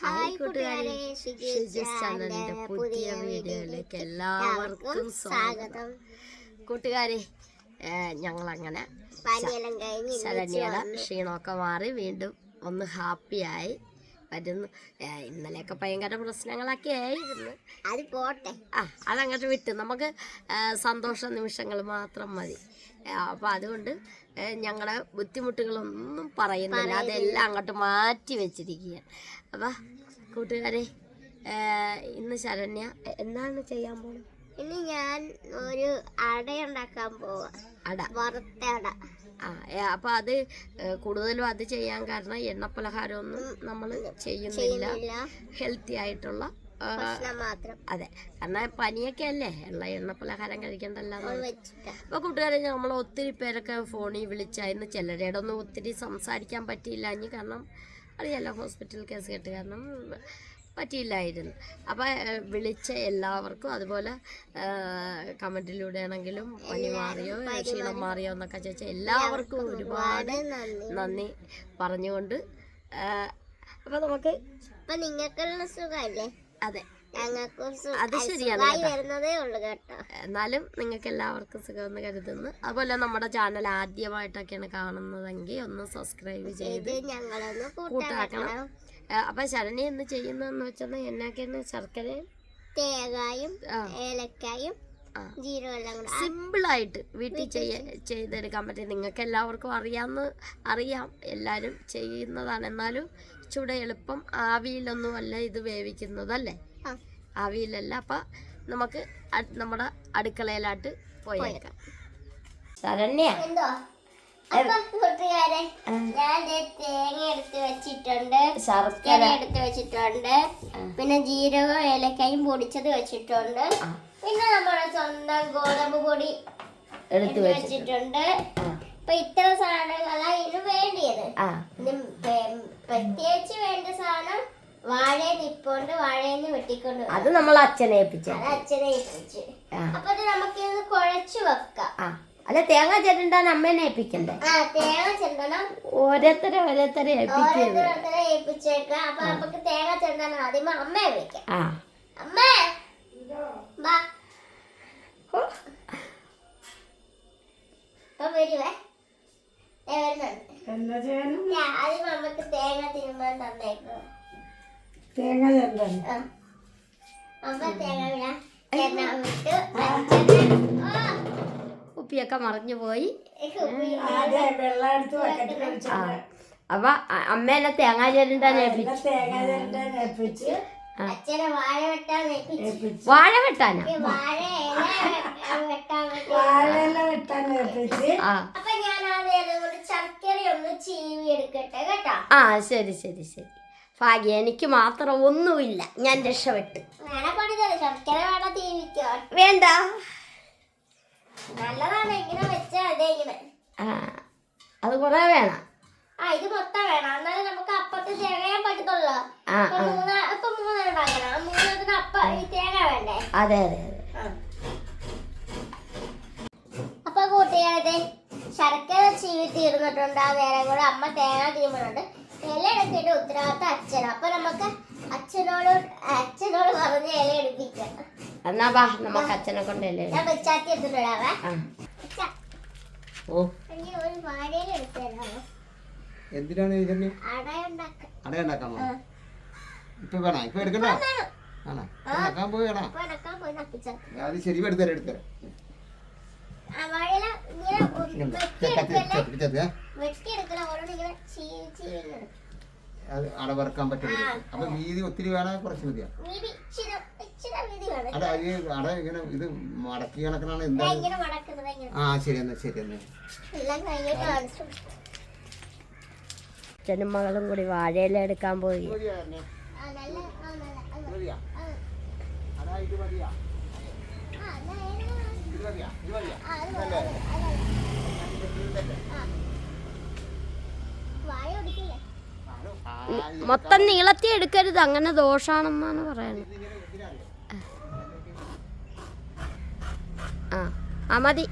Hi കൂട്ടുകാരെ ചാനലിന്റെ പുതിയ വീഡിയോയിലേക്ക് എല്ലാവർക്കും സ്വാഗതം. കൂട്ടുകാരെ ഞങ്ങൾ അങ്ങനെ പനിയെല്ലാം കഴിഞ്ഞ് ശരണ്യയുടെ ക്ഷീണമൊക്കെ മാറി വീണ്ടും ഒന്ന് ഹാപ്പിയായി വരുന്നു. ഇന്നലെയൊക്കെ ഭയങ്കര പ്രശ്നങ്ങളൊക്കെ ആയിരുന്നു. അത് പോട്ടെ. ആ അതങ്ങോട്ട് വിട്ട്. നമുക്ക് സന്തോഷ നിമിഷങ്ങൾ മാത്രം മതി. അപ്പം അതുകൊണ്ട് ഞങ്ങളുടെ ബുദ്ധിമുട്ടുകളൊന്നും പറയുന്നില്ല. അതെല്ലാം അങ്ങോട്ട് മാറ്റി വെച്ചിരിക്കുകയാണ്. അപ്പം കൂട്ടുകാരെ ഇന്ന് ശരണ്യ എന്താണ് ചെയ്യാൻ പോകുന്നത് ഇനി ഞാൻ ഒരു പോവാ. അട. വറുത്ത അട. ആ അപ്പൊ അത് കൂടുതലും അത് ചെയ്യാൻ കാരണം എണ്ണപ്പലഹാരമൊന്നും നമ്മൾ ചെയ്യുന്നില്ല. ഹെൽത്തി ആയിട്ടുള്ള അതെ. കാരണം പനിയൊക്കെ അല്ലേ? ഉള്ള എണ്ണപ്പലഹാരം കഴിക്കണ്ടല്ലോ അപ്പൊ കൂട്ടുകാരെ നമ്മൾ ഒത്തിരി പേരൊക്കെ ഫോണിൽ വിളിച്ചായിരുന്നു ചിലരുടെ ഒന്നും ഒത്തിരി സംസാരിക്കാൻ പറ്റിയില്ല. ഇനി അറിയാലോ ഹോസ്പിറ്റൽ കേസ് കേട്ട് കാരണം പറ്റിയില്ലായിരുന്നു. അപ്പോൾ വിളിച്ച എല്ലാവർക്കും അതുപോലെ കമന്റിലൂടെ ആണെങ്കിലും പനി മാറിയോ ക്ഷീണം മാറിയോ എന്നൊക്കെ ചോദിച്ചാൽ എല്ലാവർക്കും ഒരുപാട് നന്ദി. പറഞ്ഞുകൊണ്ട് അപ്പോൾ നമുക്ക് നിങ്ങൾക്കുള്ള അതെ. അത് ശരിയാണ് എന്നാലും നിങ്ങൾക്ക് എല്ലാവർക്കും സുഖമെന്ന് കരുതുന്നു. അതുപോലെ നമ്മുടെ ചാനൽ ആദ്യമായിട്ടൊക്കെയാണ് കാണുന്നതെങ്കിൽ ഒന്ന് സബ്സ്ക്രൈബ് ചെയ്ത് കൂട്ടാക്കണം. അപ്പൊ ശരണി എന്ന് ചെയ്യുന്നതെന്ന് വെച്ചാൽ എന്നൊക്കെയാണ് ശർക്കരയും തേങ്ങായും ഏലക്കായും സിമ്പിൾ സിമ്പിളായിട്ട് വീട്ടിൽ ചെയ്യ ചെയ്തെടുക്കാൻ പറ്റും നിങ്ങൾക്ക് എല്ലാവർക്കും അറിയാമെന്ന് അറിയാം. എല്ലാവരും ചെയ്യുന്നതാണ്. എന്നാലും ചൂടെ എളുപ്പം ആവിയിലൊന്നും അല്ല ഇത് വേവിക്കുന്നതല്ലേ. ആവിയിലല്ല. അപ്പം നമുക്ക് നമ്മുടെ അടുക്കളയിലായിട്ട് പോയേക്കാം. ശരണ്യ കൂട്ടുകാരെ ഞാൻ തേങ്ങ എടുത്ത് വെച്ചിട്ടുണ്ട്. ശർക്കര. എടുത്ത് വെച്ചിട്ടുണ്ട്. പിന്നെ ജീരകം ഏലക്കായും പൊടിച്ചത് വെച്ചിട്ടുണ്ട്. പിന്നെ നമ്മുടെ സ്വന്തം ഗോതമ്പ് പൊടി എടുത്തു വെച്ചിട്ടുണ്ട്. ഇപ്പൊ അപ്പൊ ഇത്ര സാധനങ്ങളാണ് ഇതിന് വേണ്ടിയത്. പ്രത്യേകിച്ച് വേണ്ട സാധനം വാഴയിൽ നിപ്പോണ്ട് വാഴയിൽ വെട്ടിക്കൊണ്ട് വരും. അത് നമ്മൾ അച്ഛനെ ഏൽപ്പിച്ച അത് അച്ഛനെ ഏൽപ്പിച്ച്. ആ. അപ്പൊ ഇത് നമുക്ക് ഇത് കുഴച്ചു വെക്കാം. ആ. അല്ല തേങ്ങ ചേട്ടന്റെ അമ്മേനെ ഏൽപ്പിക്കണ്ടേ? ആ തേങ്ങ ചെന്തണം ഓരോരുത്തരെ ഓരോരുത്തരെ ഏൽപ്പിച്ചേക്കാം. അപ്പൊ നമുക്ക് തേങ്ങ ചെന്തണം ആദ്യം അമ്മയെ വിളിക്കാം ആ. അമ്മേ! വാ. ഓ, ഇപ്പൊ വരുവേ. ദേ വരുന്നുണ്ട്. ഞാൻ ആദ്യം അമ്മയ്ക്ക് തേങ്ങ തിരുമ്പാൻ തന്നേക്കോ. തേങ്ങ അമ്മ തേങ്ങ വിടാം കുപ്പിയൊക്കെ മറിഞ്ഞു പോയി. അപ്പൊ അമ്മേനെ തേങ്ങ ചേട്ടണ്ടാൻ ഏൽപ്പിച്ചു വാഴ വെട്ടാനാ? വെട്ടാൻ ഏൽപ്പിച്ച് ആ ശരി ശരി ശരി. ഭാഗ്യം എനിക്ക് മാത്രം ഒന്നുമില്ല. ഞാൻ രക്ഷപ്പെട്ടു. വേണ്ട നല്ലതാണ് ഇങ്ങനെ വെച്ചാൽ അതെ ഇങ്ങനെ. ആ അത് കുറെ വേണം. ആ ഇത് മൊത്തം വേണം. എന്നാലും നമുക്ക് അപ്പത്തെ തികയാൻ പറ്റത്തുള്ളൂ. ഇപ്പൊ മൂന്നെണ്ണം മൂന്നെണ്ണത്തിന് അപ്പ ഈ തേങ്ങ വേണ്ടേ? അതെ അതെ അതെ. അപ്പൊ കൂട്ടുകാരത്തെ ശർക്കര ചീവി തീർന്നിട്ടുണ്ട്. ആ നേരം കൂടെ അമ്മ തേങ്ങ തീമുന്നുണ്ട് ഇല എടുക്കേണ്ട ഉത്തരവാദിത്തം അച്ഛൻ അപ്പൊ നമുക്ക് അച്ഛനോട് അച്ഛനോട് പറഞ്ഞ് ഇല എടുപ്പിക്കാം. എന്നാ വാ നമുക്ക് അച്ഛനെ കൊണ്ടല്ലേ ഞാൻ വെച്ചാത്തി എടുത്തിട്ടുണ്ടാവേ ഓ. ഒരു തരാമോ എന്തിനാണ് ഇതിന് അട ഉണ്ടാക്കാം അട ഉണ്ടാക്കാമോ? ഇപ്പൊ വേണോ? ഇപ്പൊ എടുക്കണോ ആണോ? പോയി വേണോ? അത് ശരി എടുത്തരാം എടുത്തരാം. അത് അട വറക്കാൻ പറ്റില്ല അപ്പൊ വീതി ഒത്തിരി വേണ കുറച്ച് മതിയാ? അല്ല ഇച്ചിരി ഇച്ചിരി വേണം. അട ഈ അട ഇങ്ങനെ ഇത് മടക്കി കണക്കിനാണ് എന്താ എന്താണ് ഇങ്ങനെ മടക്കുന്നത് ഇങ്ങനെ. ആ ശരി എന്നാ ശരി എന്നാ. അച്ഛനും മകളും കൂടി വാഴയില എടുക്കാൻ പോയി. അത് ഇത് മതിയാ? മൊത്തം നീളത്തി എടുക്കരുത്. അങ്ങനെ ദോഷാണെന്നാണ് പറയുന്നത്. ആ. മതി.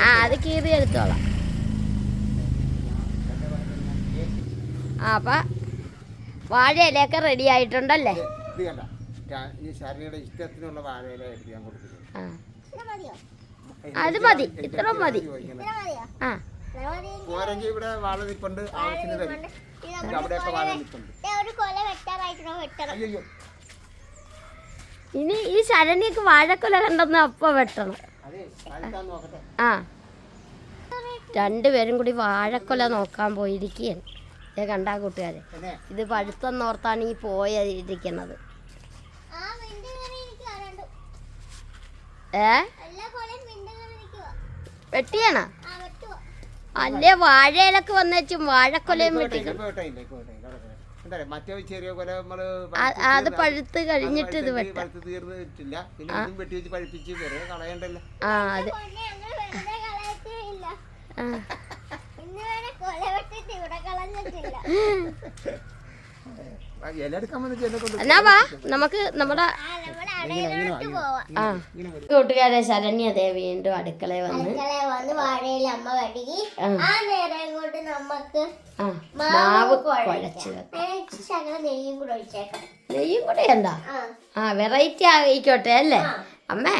ആ അത് കീറി എടുത്തോളാം അപ്പൊ വാഴയിലൊക്കെ റെഡി ആയിട്ടുണ്ടല്ലേ? ഇത് കണ്ട. ഞാൻ ഈ ശരണിയുടെ ഇഷ്ടത്തിനുള്ള വാഴയില എടുത്ത് ഞാൻ ആ. അത് മതി. ഇത്ര മതി. ആ. പോരെങ്കിൽ ഇവിടെ വാഴ ആവശ്യത്തിന് തരും. അവിടെയൊക്കെ വാഴ നിപ്പുണ്ട്. ദേ ഒരു കൊല വെട്ടാറായിട്ടുണ്ടോ വെട്ടണം. അയ്യോ ഇനി ഈ ശരണിക്ക് വാഴക്കൊല കണ്ടെന്ന് അപ്പ വെട്ടണം. അതെ കഴിക്കാൻ നോക്കട്ടെ. ആ. രണ്ടുപേരും കൂടി വാഴക്കൊല നോക്കാൻ പോയിരിക്കുകയാണ്. ഇത് കണ്ടാ കൂട്ടുകാരെ. ഇത് പഴുത്തെന്നോർത്താണ് ഈ പോയിരിക്കുന്നത്. ഏ? വെട്ടിയാണോ? ആ വെട്ടുവോ. അല്ലേ വാഴയിലൊക്കെ വന്നേച്ചും വാഴക്കൊലയും ഇപ്പൊ വെട്ടി ഇല്ല, ഇപ്പൊ ഇല്ല, ഇപ്പൊ ഇല്ല, ഇപ്പൊ ഇല്ല. എന്താ പറയാ, മറ്റേ ചെറിയ കൊല നമ്മൾ ആ- അത് പഴുത്ത് കഴിഞ്ഞിട്ട് ഇത് വെട്ടാം. പഴുത്ത് തീർന്നിട്ടില്ല പിന്നെ ഇതും വെട്ടി വെച്ച് പഴിപ്പിച്ച് വെറുതെ കളയണ്ടല്ലോ. ആ അതെ. ആ. എന്നെ വാ നമുക്ക് നമ്മുടെ. കൂട്ടുകാരെ ശരണ്യ അതെ വീണ്ടും അടുക്കളയിൽ വന്ന് അടുക്കള വന്ന് വാഴയിൽ അമ്മ കഴുകി ആ. ആ നേരം കൊണ്ട് നമുക്ക് മാവ് കുഴച്ച്. നെയ്യും കൂടെ ഒഴിച്ചേക്കാം. നെയ്യും കൂടെ ഉണ്ടോ? ആ. ആ വെറൈറ്റി ആയിക്കോട്ടെ അല്ലേ? അമ്മേ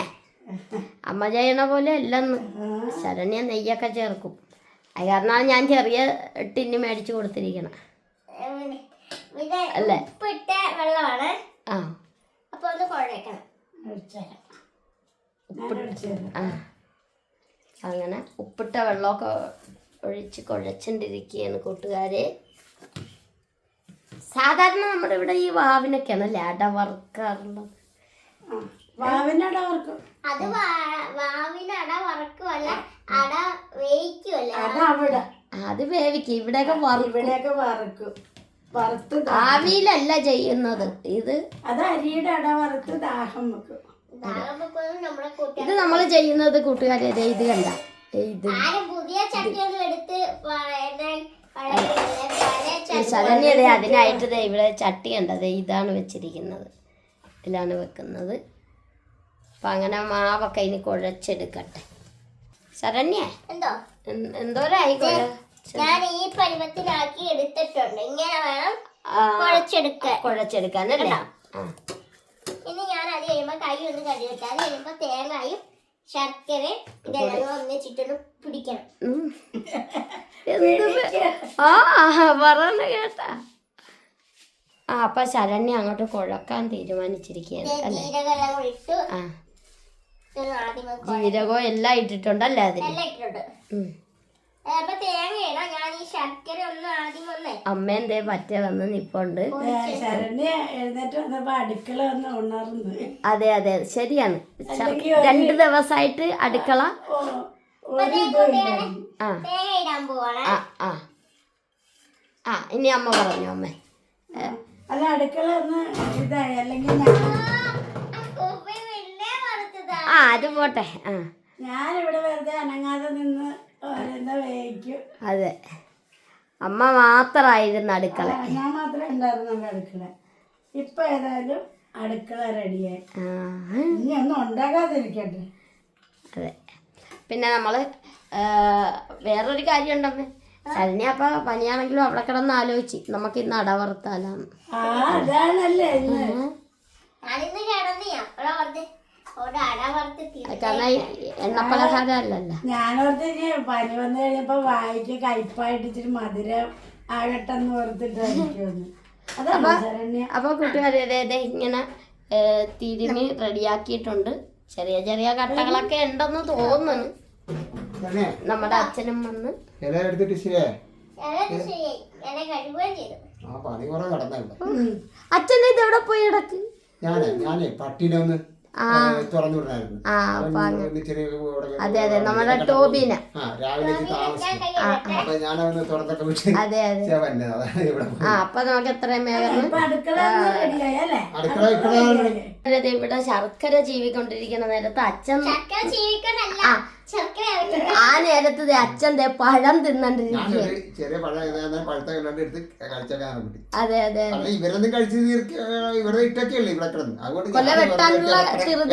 അമ്മ ചെയ്യണ പോലെ അല്ലെന്ന്. ശരണ്യ നെയ്യൊക്കെ ചേർക്കും. അത് കാരണമാണ് ഞാൻ ചെറിയ ടിന്ന് മേടിച്ചു കൊടുത്തിരിക്കണം. അല്ലേ? ഉപ്പിട്ട വെള്ളമാണ്. ആ. ഒന്ന് കുഴക്കണം അങ്ങനെ ഉപ്പിട്ട വെള്ളമൊക്കെ ഒഴിച്ച് കുഴച്ചിട്ടിരിക്കുകയാണ് കൂട്ടുകാരെ. സാധാരണ നമ്മുടെ ഇവിടെ ഈ വാവിനൊക്കെയാണ് അല്ലേ? അട വറുക്കാറുള്ളത്. വാവിനട ഓർക്കും അത് വാവിനട വാവിന് വറക്കുമല്ല അട വേവിക്കുമല്ല അതവിടെ അത് വേവിക്കും. ഇവിടെയൊക്കെ വറു ഇവിടെയൊക്കെ വറക്കും. വറുത്ത് ദാ- ആവിയിലല്ല ചെയ്യുന്നത്. ഇത് അത് അരിയുടെ അട വറുത്ത് ദാഹം വെക്കും. നമ്മളെ കൂട്ടുകാർ ഇത് നമ്മൾ ചെയ്യുന്നത് കൂട്ടുകാരെ ദേ ഇത് കണ്ട. ദേ ഇത്. ആരും പുതിയ ചട്ടിയൊന്നും എടുത്ത് ചട്ടി ശരണ്യത അതിനായിട്ട് ദേ ഇവിടെ ചട്ടി കണ്ടത് ഇതാണ് വെച്ചിരിക്കുന്നത്. ഇതിലാണ് വെക്കുന്നത്. അപ്പം അങ്ങനെ മാവൊക്കെ ഇനി കുഴച്ചെടുക്കട്ടെ. ശരണ്യ? എന്തോ? എൻ- എന്തോരായി കുഴ ഞാൻ ഈ പരുവത്തിലാക്കി എടുത്തിട്ടുണ്ട്. ഇങ്ങനെ വേണം കുഴച്ചെടുക്കാൻ. കുഴച്ചെടുക്കാൻ അല്ലേ ഇനി ഞാൻ അത് കഴിയുമ്പോ കൈ ഒന്ന് കഴുകട്ടെ. അത് കഴിയുമ്പോ തേങ്ങയും ശർക്കരയും ഇതെല്ലാം ഒന്നിച്ചിട്ടൊന്ന് പിടിക്കണം. ആ പറഞ്ഞ കേട്ടാ. ആ അപ്പൊ ശരണ്യ അങ്ങോട്ട് കുഴക്കാൻ തീരുമാനിച്ചിരിക്കുകയാണ് അല്ലേ? ഇട്ടു. ആ ഇതൊന്ന് ആദ്യം ഒന്ന് കുഴ- ജീരകവും എല്ലാം ഇട്ടിട്ടുണ്ടല്ലേ അതിൽ എല്ലാം ഇട്ടിട്ടുണ്ട്. ഉം. അപ്പൊ തേങ്ങ ഇടാം ഞാൻ ഈ ശർക്കര ഒന്ന് ആദ്യം ഒന്ന് അമ്മേന്തേ പറ്റേ വന്ന് നിപ്പുണ്ട്. അതെ അതെ ശരിയാണ്. രണ്ടു ദിവസമായിട്ട് അടുക്കള ആ. ആ ആ. ഇനി അമ്മ പറഞ്ഞു അമ്മ. അല്ല അടുക്കള ഒന്ന് ഇതായി. അല്ലെങ്കിൽ ഞാൻ ഉപ്പി പിന്നെ വറുത്തതാ ആ അത് പോട്ടെ. ആ. ഞാനിവിടെ വെറുതെ അനങ്ങാതെ നിന്ന് ഓരോന്ന് വേവിക്കും. അതെ. അമ്മ മാത്രമായിരുന്നു അടുക്കള. ഞാൻ മാത്രമേ ഉണ്ടായിരുന്നുള്ളൂ അടുക്കള. ഇപ്പൊ ഏതായാലും അടുക്കള റെഡിയായി. ഇനി ഒന്നും ഉണ്ടാകാതിരിക്കട്ടെ. അതെ. പിന്നെ നമ്മൾ വേറൊരു കാര്യം ഉണ്ടമ്മേ ശരണ്യ അപ്പൊ പനിയാണെങ്കിലും അവിടെ കിടന്ന് ആലോചിച്ച് നമുക്ക് ഇന്ന് അടവറുത്താലാന്ന്. ആ അതാണല്ലേ കാരണം ഈ എണ്ണപ്പലഹാരം അല്ലല്ലോ. ഞാനോർത്ത് പനി വന്നു കഴിഞ്ഞപ്പോ വായിക്ക് കയ്പായിട്ട് ഇച്ചിരി മധുരം ആകട്ടെ എന്ന് കൂട്ടുകാരെ ദേ ദേ ഇങ്ങനെ തിരിഞ്ഞ് തിരുമി റെഡിയാക്കിയിട്ടുണ്ട്. ചെറിയ ചെറിയ കട്ടകളൊക്കെ ഉണ്ടെന്ന് തോന്നുന്നു. തന്നെ. നമ്മുടെ അച്ഛനും വന്ന്. അച്ഛനെ ഇത് എവിടെ പോയി കിടക്ക്? ഞാനേ ഞാനേ പട്ടിനൊന്ന് ഒന്ന് തുറന്നു ഇവിടെ അതെ അതെ നമ്മുടെ ടോബിന. ആ താമസിക്കും. അപ്പൊ ഞാനൊന്ന് തുറന്നൊക്കെ വിട്ട് അതെ അതെ. ചെയ്യാൻ പറ്റുന്നത് അതാണ് ഇവിടെ ആ അപ്പൊ നമുക്ക് എത്രയും വേഗം അടുക്കള റെഡിയായി അല്ലേ? അടുക്കള ഇക്കടെ ദേ ഇവിടെ ശർക്കര ജീവിക്കൊണ്ടിരിക്കുന്ന നേരത്ത് അച്ഛൻ ആ നേരത്ത് അച്ഛൻ ദേ പഴം തിന്നണ്ടിരിക്കും ചെറിയ പഴം പഴുത്ത എടുത്ത് കുട്ടി അതെ അതെ. അല്ല ഇവരൊന്നും കഴിച്ച് തീർക്ക ഇവരുടെ ഇട്ടൊക്കെയല്ലേ ഇവിടെ കിടന്ന്. അതുകൊണ്ട്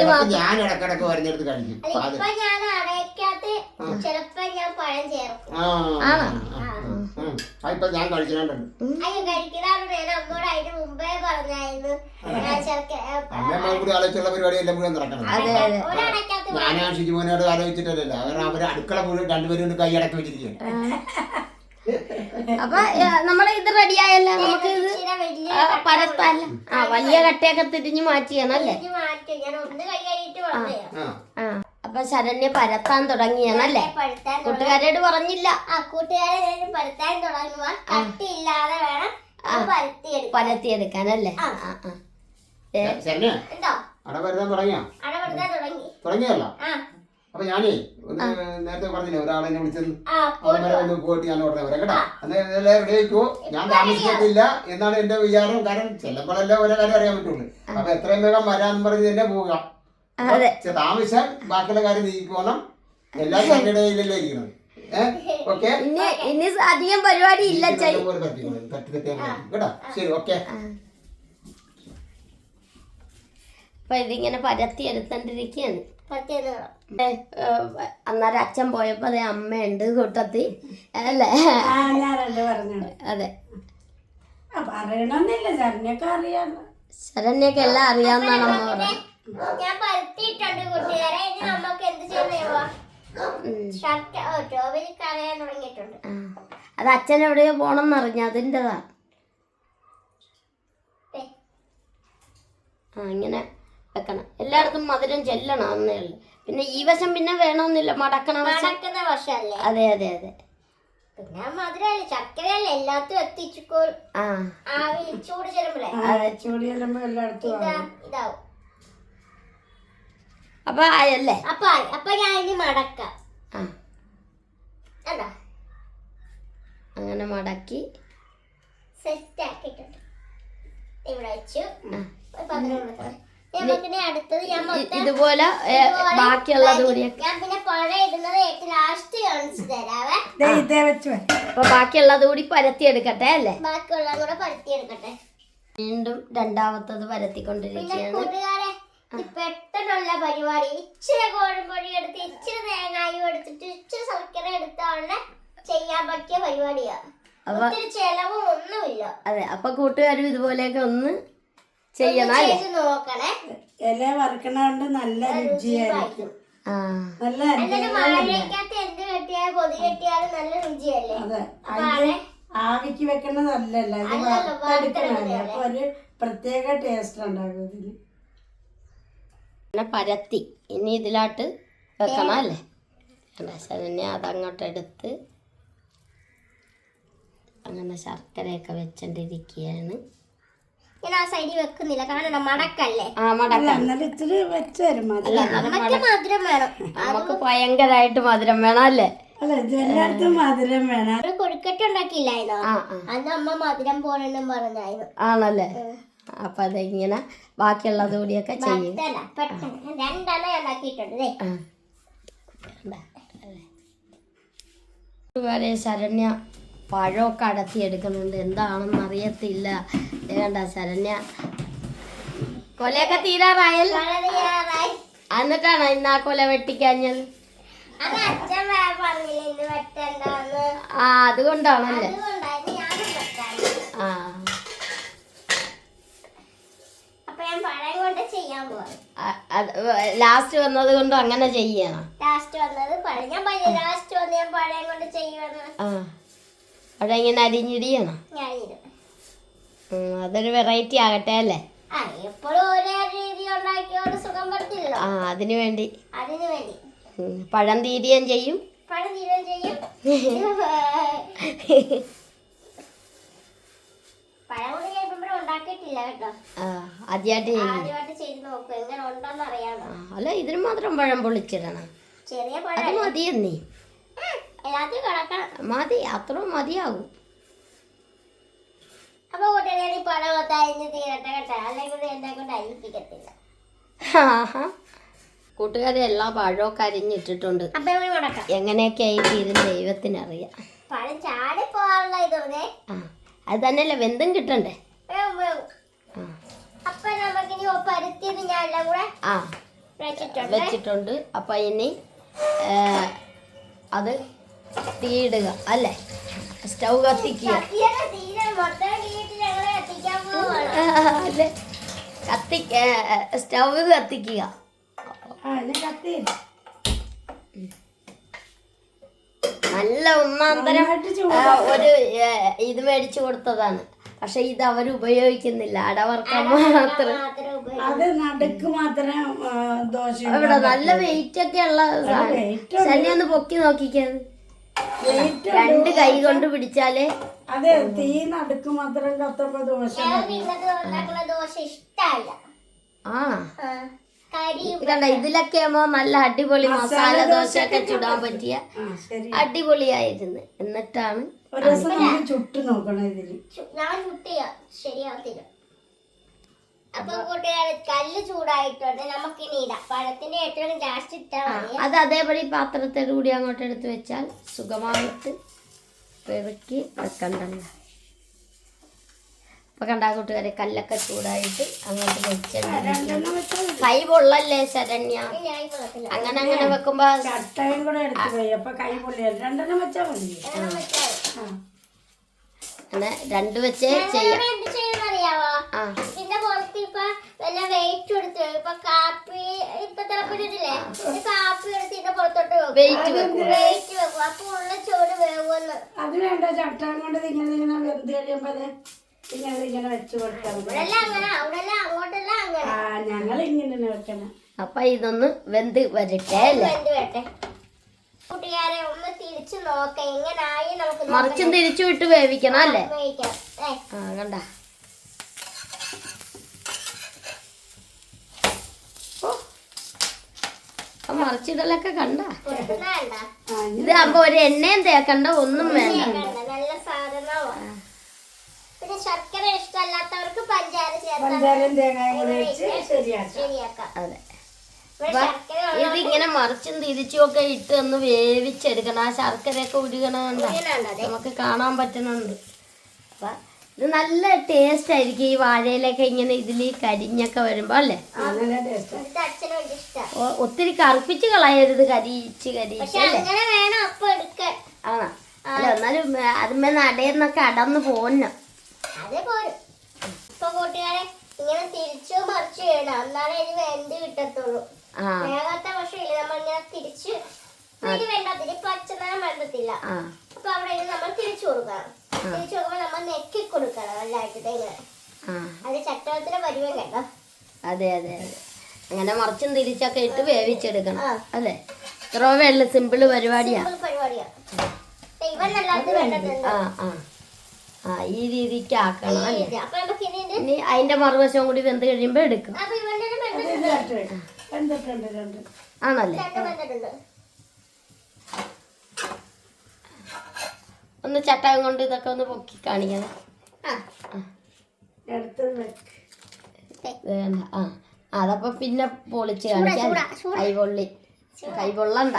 ഞാൻ ഞാൻ ഇടക്കിടക്ക് കഴിക്കും ചിലപ്പോ പഴം ചേർക്കും. ആ. ആണോ? ഇപ്പൊ ഞാൻ ശർക്കര അമ്മമാർ കൂടി ആലോചിച്ചുള്ള പരിപാടി എല്ലാം കൂടി നടക്കണം. ആ ഷിജുമോനോട് ആലോചിച്ചിട്ടല്ലല്ലോ. കാരണം അവർ അടുക്കള മുഴുവൻ രണ്ടുപേരും കൊണ്ട് കൈയടക്കി വെച്ചിരിക്കുകയാണ്. അപ്പൊ നമ്മൾ ഇത് റെഡിയായല്ലോ നമുക്ക് ഇത് പരത്താല്ല ആ വലിയ കട്ടയൊക്കെ തിരിഞ്ഞു മാറ്റിയാണല്ലേ ആ. അപ്പൊ ശരണ്യ പരത്താൻ തുടങ്ങിയാണല്ലേ കൂട്ടുകാരോട് പറഞ്ഞില്ല. ആ കൂട്ടുകാരെ പരത്താൻ തുടങ്ങുക കട്ടിയില്ലാതെ വേണം പരുത്തിയെടുക്കാൻ. പരത്തിയെടുക്കാനല്ലേ? ആ. ആ അവിടെ വരുത്താൻ തുടങ്ങിയോ? തുടങ്ങി. തുടങ്ങിയല്ലോ അപ്പൊ ഞാനേ നേരത്തെ പറഞ്ഞില്ലേ ഒരാളെ എന്നെ വിളിച്ചെന്ന് ആ അവന്മാരെ ഒന്ന് പോയിട്ട് ഞാൻ ഉടനെ വരാം കേട്ടോ? ഞാൻ താമസിക്കത്തില്ല എന്നാണ് എന്റെ വിചാരം. കാരണം ചെല്ലുമ്പോഴല്ലേ ഓരോ കാര്യം അറിയാൻ പറ്റുള്ളൂ. അപ്പൊ എത്രയും വേഗം വരാൻ പറഞ്ഞ് തന്നെ. പക്ഷെ താമസിച്ചാൽ ബാക്കിയുള്ള കാര്യം നീക്കി പോകണം എല്ലാവരും എന്റെ ഇരിക്കുന്നത് ഏഹ് ഇനി ഇനി അധികം പരിപാടി ഇല്ല കേട്ടോ? ശരി ഓക്കെ. അപ്പൊ ഇതിങ്ങനെ പരത്തി എടുത്തോണ്ടിരിക്കുകയാണ് അന്നേരം അച്ഛൻ പോയപ്പോ അതെ അമ്മയുണ്ട് കൂട്ടത്തി അല്ലേ? അതെ. ശരണ്യൊക്കെ എല്ലാം അറിയാവുന്നതാണ് അമ്മ പറഞ്ഞത്. ഞാൻ പരത്തിയിട്ടുണ്ട് കൂട്ടുകാരെ. ഇനി നമുക്ക് എന്ത് ചെയ്യുന്നോ ഷർട്ട് ടോവിൽ കരയാൻ തുടങ്ങിയിട്ടുണ്ട്. അത് അച്ഛൻ എവിടെയോ പോണം എന്നറിഞ്ഞു അതിന്റെതാ. ആ ഇങ്ങനെ വെക്കണം. എല്ലായിടത്തും മധുരം ചെല്ലണം എന്നേ ഉള്ളു. പിന്നെ ഈ വശം പിന്നെ വേണമെന്നില്ല. മടക്കണ വശം. മടക്കുന്ന അതെ അതെ അതെ. പിന്നെ മധുരല്ലേ ചക്കരയല്ലേ എല്ലാത്തും എത്തിച്ചു ആ. ആ ചൂട് ചെല്ലുമ്പോഴേ. ആ ചൂടി ചെല്ലുമ്പോ എല്ലായിടത്തും. ഇതാവും. അപ്പൊ ആയല്ലേ? അപ്പൊ ആയി. അപ്പൊ ഞാൻ ഇനി മടക്കാം. ആ. അങ്ങനെ മടക്കി. സെറ്റ് ആക്കിയിട്ടുണ്ട്. ഇവിടെ വെച്ചു. അടുത്തത് ഞാൻ ഇതുപോലെ ബാക്കിയുള്ളത് കൂടിയൊക്കെ ഞാൻ പിന്നെ പഴം ഇടുന്നത് ഏറ്റവും ലാസ്റ്റ് കാണിച്ചു തരാവേ. ദേ ഇതേ വെച്ച് അപ്പൊ ബാക്കിയുള്ളത് കൂടി പരത്തി എടുക്കട്ടെ അല്ലേ? ബാക്കിയുള്ളത് കൂടെ പരത്തിയെടുക്കട്ടെ. വീണ്ടും രണ്ടാമത്തത് പരത്തിക്കൊണ്ടിരിക്കുകയാണ്. കൂട്ടുകാരെ പെട്ടെന്നുള്ള പരിപാടി. ഇച്ചിരി കോഴമ്പൊഴി എടുത്ത് ഇച്ചിരി തേങ്ങായും എടുത്തിട്ട് ഇച്ചിരി ശർക്കര എടുത്താണ് ചെയ്യാൻ പറ്റിയ പരിപാടിയാ. ഒത്തിരി ചെലവും ഒന്നുമില്ല. അതെ അപ്പൊ കൂട്ടുകാരും ഇതുപോലെയൊക്കെ ഒന്ന് ചെയ്യണം അല്ലേ? ചെയ്ത് നോക്കണേ. ഇല വറുക്കണോണ്ട് നല്ല രുചിയായിരിക്കും. ആ. നല്ല എന്ത് കെട്ടിയാലും പൊതി കെട്ടിയാലും നല്ല രുചിയല്ലേ? അതെ ആവിക്ക് അല്ലല്ലോ, വറുത്തെടുക്കണല്ലേ വറുത്തെടുക്കണല്ലേ. അപ്പൊ ഒരു പ്രത്യേക ടേസ്റ്റ് ഉണ്ടാകും ഇതിന് അങ്ങനെ പരത്തി. ഇനി ഇതിലോട്ട് വെക്കണം അല്ലേ? പിന്നെ അതങ്ങോട്ട് എടുത്ത് അങ്ങനെ ശർക്കരയൊക്കെ വെച്ചോണ്ടിരിക്കുകയാണ് ഞാൻ ആ സൈഡിൽ വെക്കുന്നില്ല കാരണം മടക്കല്ലേ? ആ മടക്ക. മധുരം വേണം. നമുക്ക് ഭയങ്കരമായിട്ട് മധുരം വേണം അല്ലേ? മധുരം വേണം. കൊഴുക്കട്ട ഉണ്ടാക്കിയില്ലായിരുന്നോ അന്ന് അമ്മ മധുരം പോലെന്നും പറഞ്ഞായിരുന്നു. ആണല്ലേ? അപ്പൊ അതിങ്ങനെ ബാക്കിയുള്ളത് കൂടിയൊക്കെ ചെയ്യും. ഇതുവരെ ശരണ്യ പഴമൊക്കെ അടത്തി എടുക്കുന്നുണ്ട്. എന്താണെന്ന് അറിയത്തില്ല. വേണ്ട ശരണ്യ കൊലയൊക്കെ തീരാറായല്ലോ. തയ്യാറായി എന്നിട്ടാണോ ഇന്ന് ആ കൊല വെട്ടിക്കാഞ്ഞത്? ആ അതുകൊണ്ടാണല്ലേ അതുകൊണ്ടായിരുന്നു ഞാനും വെട്ടാറ് ആ അപ്പൊ ഞാൻ പഴം കൊണ്ട് ചെയ്യാൻ പോവാം ലാസ്റ്റ് വന്നത് കൊണ്ട് അങ്ങനെ ചെയ്യണം? ലാസ്റ്റ് വന്നത് ഞാൻ ലാസ്റ്റ് വന്ന് ഞാൻ പഴം കൊണ്ട് ചെയ്യുമെന്ന് ആ. അവിടെ ഇങ്ങനെ അരിഞ്ഞിടിയണം അതൊരു വെറൈറ്റി ആകട്ടെ അല്ലേ? ആ അതിനു വേണ്ടി. പഴം തീരുകയും ചെയ്യും. പഴം തീരുകയും ചെയ്യും. പഴം കൊണ്ട് ചെയ്യുമ്പോഴും ഉണ്ടാക്കിയിട്ടില്ല കേട്ടോ ആ ആദ്യമായിട്ട് അല്ല ഇതിന് മാത്രം പഴം പൊളിച്ചിടണം. അത് മതി മതിയെന്നേ മതി അത്ര മതിയാകും അപ്പൊ കൂട്ടുകാരെ ഈ പഴം മൊത്തം അരിഞ്ഞ് തീരട്ടെ കേട്ടോ. അല്ലെങ്കിൽ എന്നെ കൊണ്ട് അരിപ്പിക്കത്തില്ല. ആഹാ. കൂട്ടുകാരെ എല്ലാ പഴമൊക്കെ അരിഞ്ഞിട്ടിട്ടുണ്ട്. എങ്ങനെയൊക്കെയായി തീരും ദൈവത്തിനറിയാം. പഴം ചാടി പോകാനുള്ള ഇതോടെ ആ അത് തന്നെയല്ല വെന്തും കിട്ടണ്ടേ വേവും വേവും ആ അപ്പൊ നമുക്കിനി പരുത്തിയത് ഞാൻ എല്ലാം കൂടെ ആ വെച്ചിട്ടുണ്ട്. അപ്പൊ ഇനി അത് തീയിടുക അല്ലേ? സ്റ്റൗ കത്തിക്കുക. അല്ലേ? കത്തിക്ക സ്റ്റൗ കത്തിക്കുക. നല്ല ഒന്നാന്തരം ഒരു ഇത് മേടിച്ചു കൊടുത്തതാണ്. പക്ഷെ ഇത് അവർ ഉപയോഗിക്കുന്നില്ല. അടവർക്കാൻ മാത്രം. അത് നടുക്ക് മാത്രമേ ദോശ ഇവിടെ നല്ല വെയിറ്റ് ഒക്കെ ഉള്ള ശനി ഒന്ന് പൊക്കി നോക്കിക്കാന്ന് രണ്ട് കൈ കൊണ്ട് പിടിച്ചാലേ. അതെ തീ നടുക്ക് മാത്രം കത്തുമ്പോ ദോശ ദോശ ഇഷ്ടമല്ല. ആ. കണ്ട ഇതിലൊക്കെ ആകുമ്പോ നല്ല അടിപൊളി മസാല ദോശ ഒക്കെ ചുടാൻ പറ്റിയ അടിപൊളിയായിരുന്നു. എന്നിട്ടാണ് ഒരു ദിവസം നമുക്ക് ചുട്ട് നോക്കണം ഇതിൽ. ഞാൻ ചുട്ടിയ ശരിയാവത്തില്ല. അപ്പൊ കൂട്ടുകാരെ കല്ല് ചൂടായിട്ടുണ്ട്. നമുക്കിനി ഇടാം. പഴത്തിന്റെ ഏറ്റവും ലാസ്റ്റ് ഇട്ടാൽ മതി. അത് അതേപടി പാത്രത്തോടു കൂടി അങ്ങോട്ട് എടുത്ത് വെച്ചാൽ സുഖമായിട്ട് പെറുക്കി വെക്കണ്ടല്ലോ അപ്പൊ കണ്ടാ കൂട്ടുകാരെ കല്ലൊക്കെ ചൂടായിട്ട് അങ്ങോട്ട് വെച്ചിട്ടുണ്ട് കൈ പൊള്ളല്ലേ ശരണ്യ? ഈ അങ്ങനെ അങ്ങനെ വെക്കുമ്പോ ചട്ടയും കൂടെ എടുത്തു പോയി. അപ്പൊ കൈ പൊള്ളിയാൽ രണ്ടെണ്ണം വെച്ചാൽ മതി. ആ അങ്ങനെ രണ്ട് വെച്ചേ ചെയ്യാം. എന്ത് ചെയ്യുന്ന അറിയാവോ ഇതിന്റെ പുറത്ത് ഇപ്പൊ വല്ല വെയിറ്റ് കൊടുത്തു ഇപ്പൊ കാപ്പി ഇപ്പൊ തിളപ്പിട്ടിട്ടില്ലേ ഇത് കാപ്പി ഇതിന്റെ പുറത്തോട്ട് വെയിറ്റ് വെക്കും. വെയിറ്റ് വെക്കും. അപ്പൊ ഉള്ള ചോറ് വേവുമെന്ന് അത് വേണ്ട. ചട്ടയും കൊണ്ട് ഇങ്ങനെ വെന്ത് കഴിയുമ്പോ വെച്ച് ഞങ്ങൾ ഇങ്ങനെ വെക്കണം. അപ്പൊ ഇതൊന്ന് വെന്ത് വരട്ടെ അല്ലേ? കൂട്ടുകാരെ ഒന്ന് തിരിച്ചു നോക്കാം. എങ്ങനായി നമുക്ക് മറിച്ചും തിരിച്ചു വിട്ട് വേവിക്കണം അല്ലേ? ആ കണ്ട. മറിച്ചിടലൊക്കെ കണ്ട? ഇത് അപ്പൊ ഒരു എണ്ണയും തേക്കണ്ട ഒന്നും വേണ്ട. കണ്ട നല്ല സാധനമാണ് പിന്നെ ശർക്കര ഇഷ്ടമല്ലാത്തവർക്ക് പഞ്ചാര ചേർക്കാം അതെ. ഇതിങ്ങനെ മറിച്ചും തിരിച്ചും ഒക്കെ ഇട്ട് ഒന്ന് വേവിച്ചെടുക്കണം. ആ ശർക്കരയൊക്കെ ഉരുകണമുണ്ട് നമുക്ക് കാണാൻ പറ്റുന്നുണ്ട്. അപ്പൊ ഇത് നല്ല ടേസ്റ്റ് ആയിരിക്കും ഈ വാഴയിലൊക്കെ ഇങ്ങനെ ഇതിൽ കരിഞ്ഞൊക്കെ വരുമ്പോ അല്ലേ? നല്ല ടേസ്റ്റ് ഇത് അച്ഛനും വലിയ ഇഷ്ടം. ഒത്തിരി കറുപ്പിച്ച് കളയരുത് കരിയിച്ച് കരിയിച്ച് പക്ഷെ അങ്ങനെ വേണം അപ്പൊ എടുക്കാൻ. ആണോ? അല്ല എന്നാലും അതുമ്മേ നടയെന്നൊക്കെ അടന്ന് പോന്നു അതേ പോരും. ഇപ്പൊ കൂട്ടുകാരെ ഇങ്ങനെ തിരിച്ചു മറിച്ചു ചെയ്യണം എന്നാലേ ഇത് വെന്ത് കിട്ടത്തുള്ളൂ. പക്ഷേ തിരിച്ച് വേണ്ടത്തില്ല അപ്പൊ അവിടെ നമ്മൾ തിരിച്ചു കൊടുക്കണം. തിരിച്ചു കൊടുക്കുമ്പോൾ നമ്മൾ നെക്കി കൊടുക്കണം ഇങ്ങനെ. അത് കേട്ടോ. അതെ അതെ അതെ. അങ്ങനെ മറിച്ചും തിരിച്ചൊക്കെ ഇട്ട് വേവിച്ചെടുക്കണം അതെ അല്ലേ? ഇത്ര വെള്ള സിമ്പിൾ പരിപാടിയാ. സിമ്പിൾ പരിപാടിയാണ് ഇവൻ ആ ആ. ആ ഈ രീതിക്ക് ആക്കണം അല്ലേ? ഇനി അതിന്റെ മറുവശം കൂടി വെന്ത് കഴിയുമ്പോ എടുക്കും. വെന്തിട്ടുണ്ട് എന്തിട്ടുണ്ട് രണ്ട് ആണല്ലേ ഒന്ന് ചട്ടകം കൊണ്ട് ഇതൊക്കെ ഒന്ന് പൊക്കി കാണിക്കണം. വേണ്ട. ആ. അതപ്പൊ പിന്നെ പൊളിച്ച് കാണിക്കാം. കൈപൊള്ളി. കൈപൊള്ളണ്ട.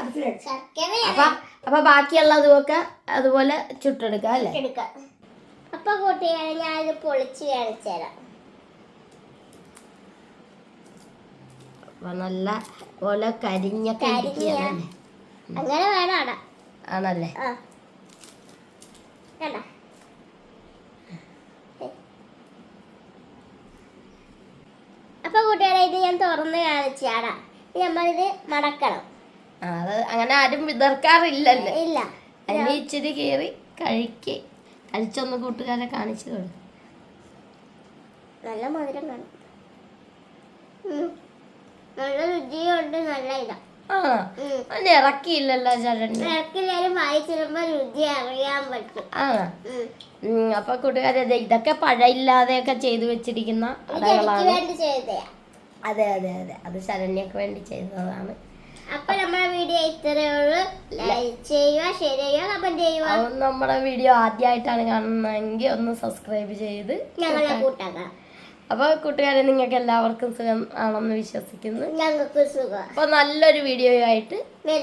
അപ്പൊ അപ്പൊ ബാക്കിയുള്ളതുമൊക്കെ അതുപോലെ ചുട്ടെടുക്കാം അല്ലേ? അപ്പൊ കൂട്ടുകാരെ ഞാനിത് പൊളിച്ച് കാണിച്ചു തരാം. നല്ല പോലെ കരിഞ്ഞൊക്കെ കരിഞ്ഞ. ഇരിക്കുകയാണല്ലേ അങ്ങനെ വേണം അട ആണല്ലേ? അപ്പൊ കൂട്ടുകാരെ ഇത് ഞാൻ തുറന്ന് കാണിച്ചാടാ നമ്മളിത് മടക്കണം. അത് അങ്ങനെ ആരും വിതർക്കാറില്ലല്ലേ? ഇല്ല. അതിന് ഇച്ചിരി കയറി കഴിക്ക്. കഴിച്ചൊന്ന് കൂട്ടുകാരെ കാണിച്ചു കൊടുക്കും. നല്ല മധുരം കാണും. നല്ല രുചിയുണ്ട് നല്ല ഇതാ. ആ ഉം. അതിന് ഇറക്കിയില്ലല്ലോ ചേട്ടൻ ഇടയ്ക്കെല്ലാരും വായിച്ചിരുമ്പോ രുചി അറിയാൻ പറ്റും. ആ. ഉം. അപ്പൊ കൂട്ടുകാരെ ദേ ഇതൊക്കെ പഴയില്ലാതെയൊക്കെ ചെയ്തു വെച്ചിരിക്കുന്ന ഇത് എനിക്ക് അടകളാണ് വേണ്ടി ചെയ്തയാ അതെ അതെ അതെ. അത് ശരണ്യക്ക് വേണ്ടി ചെയ്തതാണ്. അപ്പൊ നമ്മുടെ വീഡിയോ ഇത്രയേ ഉള്ളൂ. ലൈക്ക് ചെയ്യുക ഷെയർ ചെയ്യുക കമന്റ് ചെയ്യുക. നമ്മുടെ വീഡിയോ ആദ്യമായിട്ടാണ് കാണുന്നതെങ്കിൽ ഒന്ന് സബ്സ്ക്രൈബ് ചെയ്ത് ഞങ്ങളെ കൂട്ടാക്കാം അപ്പോൾ കൂട്ടുകാരെ നിങ്ങൾക്ക് എല്ലാവർക്കും സുഖം ആണെന്ന് വിശ്വസിക്കുന്നു. ഞങ്ങൾക്ക് സുഖം. അപ്പോൾ നല്ലൊരു വീഡിയോ ആയിട്ട് ബൈ